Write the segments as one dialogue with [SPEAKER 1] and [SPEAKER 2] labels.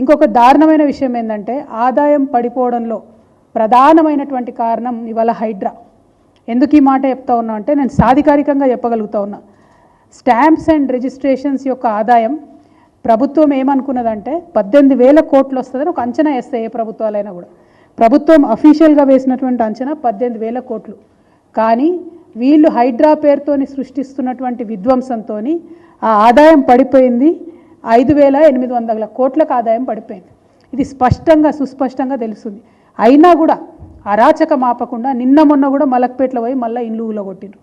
[SPEAKER 1] ఇంకొక దారుణమైన విషయం ఏంటంటే ఆదాయం పడిపోవడంలో ప్రధానమైనటువంటి కారణం ఇవాళ హైడ్రా. ఎందుకు ఈ మాట చెప్తా ఉన్నా అంటే నేను సాధికారికంగా చెప్పగలుగుతా ఉన్నా. స్టాంప్స్ అండ్ రిజిస్ట్రేషన్స్ యొక్క ఆదాయం ప్రభుత్వం ఏమనుకున్నదంటే పద్దెనిమిది వేల కోట్లు వస్తుందని ఒక అంచనా వేస్తాయి ఏ ప్రభుత్వాలైనా కూడా. ప్రభుత్వం అఫీషియల్గా వేసినటువంటి అంచనా పద్దెనిమిది వేల కోట్లు. కానీ వీళ్ళు హైడ్రా పేరుతోని సృష్టిస్తున్నటువంటి విధ్వంసంతో ఆ ఆదాయం పడిపోయింది ఐదు వేల ఎనిమిది వందల కోట్లకు ఆదాయం పడిపోయింది. ఇది స్పష్టంగా సుస్పష్టంగా తెలుస్తుంది. అయినా కూడా అరాచక మాపకుండా నిన్న మొన్న కూడా మలక్పేటలో పోయి మళ్ళీ ఇండ్లు ఊలగొట్టిండ్రు.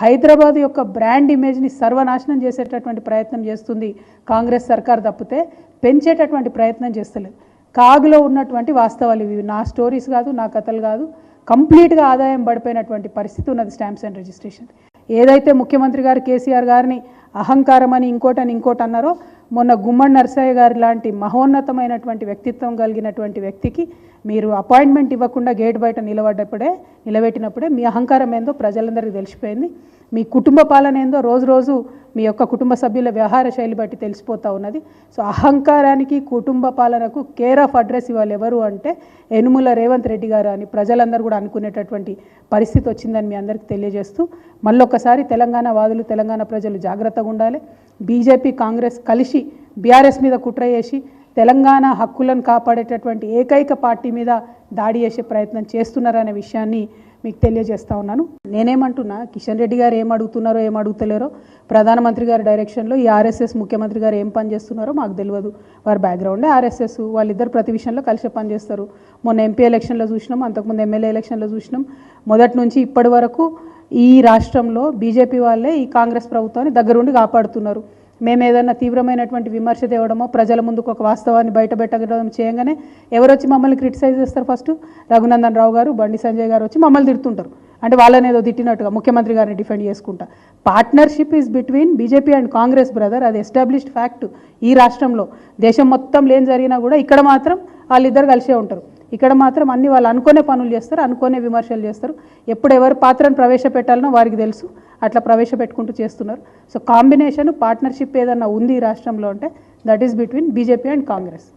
[SPEAKER 1] హైదరాబాద్ యొక్క బ్రాండ్ ఇమేజ్ని సర్వనాశనం చేసేటటువంటి ప్రయత్నం చేస్తుంది కాంగ్రెస్ సర్కార్ తప్పితే పెంచేటటువంటి ప్రయత్నం చేస్తలేదు. కాగులో ఉన్నటువంటి వాస్తవాలు ఇవి. నా స్టోరీస్ కాదు నా కథలు కాదు. కంప్లీట్గా ఆదాయం పడిపోయినటువంటి పరిస్థితి ఉన్నది స్టాంప్స్ అండ్ రిజిస్ట్రేషన్ ఏదైతే ముఖ్యమంత్రి గారు కేసీఆర్ గారిని అహంకారం అని ఇంకోటని ఇంకోటి అన్నారో మొన్న గుమ్మడి నరసయ్య గారి లాంటి మహోన్నతమైనటువంటి వ్యక్తిత్వం కలిగినటువంటి వ్యక్తికి మీరు అపాయింట్మెంట్ ఇవ్వకుండా గేట్ బయట నిలబడ్డప్పుడే నిలబెట్టినప్పుడే మీ అహంకారం ఏందో ప్రజలందరికీ తెలిసిపోయింది. మీ కుటుంబ పాలన ఏందో రోజు రోజు మీ యొక్క కుటుంబ సభ్యుల వ్యవహార శైలి బట్టి తెలిసిపోతూ ఉన్నది. సో అహంకారానికి కుటుంబ పాలనకు కేర్ ఆఫ్ అడ్రస్ ఇవాళ ఎవరు అంటే ఎనుముల రేవంత్ రెడ్డి గారు అని ప్రజలందరూ కూడా అనుకునేటటువంటి పరిస్థితి వచ్చిందని మీ అందరికీ తెలియజేస్తూ మళ్ళొక్కసారి తెలంగాణ వాదులు తెలంగాణ ప్రజలు జాగ్రత్తగా ఉండాలి. బీజేపీ కాంగ్రెస్ కలిసి బీఆర్ఎస్ మీద కుట్ర చేసి తెలంగాణ హక్కులను కాపాడేటటువంటి ఏకైక పార్టీ మీద దాడి చేసే ప్రయత్నం చేస్తున్నారనే విషయాన్ని మీకు తెలియజేస్తా ఉన్నాను. నేనేమంటున్నా కిషన్ రెడ్డి గారు ఏం అడుగుతున్నారో ఏం అడుగుతలేరో ప్రధానమంత్రి గారి డైరెక్షన్లో ఈ ఆర్ఎస్ఎస్ ముఖ్యమంత్రి గారు ఏం పని చేస్తున్నారో మాకు తెలియదు. వారి బ్యాక్గ్రౌండే ఆర్ఎస్ఎస్ వాళ్ళిద్దరు ప్రతి విషయంలో కలిసి పనిచేస్తారు మొన్న ఎంపీ ఎలక్షన్లో చూసినాం అంతకుముందు ఎమ్మెల్యే ఎలక్షన్లో చూసినాం. మొదటి నుంచి ఇప్పటి వరకు ఈ రాష్ట్రంలో బీజేపీ వాళ్ళే ఈ కాంగ్రెస్ ప్రభుత్వాన్ని దగ్గరుండి కాపాడుతున్నారు. మేము ఏదైనా తీవ్రమైనటువంటి విమర్శ తేవడమో ప్రజల ముందుకు ఒక వాస్తవాన్ని బయటపెట్టడం చేయగానే ఎవరొచ్చి మమ్మల్ని క్రిటిసైజ్ చేస్తారు ఫస్ట్? రఘునందన్ రావు గారు బండి సంజయ్ గారు వచ్చి మమ్మల్ని తిడుతుంటారు. అంటే వాళ్ళని ఏదో తిట్టినట్టుగా ముఖ్యమంత్రి గారిని డిఫెండ్ చేసుకుంటా. Partnership is between BJP and Congress brother. అది ఎస్టాబ్లిష్డ్ ఫ్యాక్ట్ ఈ రాష్ట్రంలో. దేశం మొత్తం లేని జరిగినా కూడా ఇక్కడ మాత్రం వాళ్ళిద్దరు కలిసే ఉంటారు. ఇక్కడ మాత్రం అన్ని వాళ్ళు అనుకునే పనులు చేస్తారు అనుకునే విమర్శలు చేస్తారు. ఎప్పుడు ఎవరు పాత్రను ప్రవేశపెట్టాలనో వారికి తెలుసు. అట్లా ప్రవేశపెట్టుకుంటూ చేస్తున్నారు. సో కాంబినేషన్ పార్ట్నర్షిప్ ఏదన్నా ఉంది ఈ రాష్ట్రంలో అంటే that is between BJP and Congress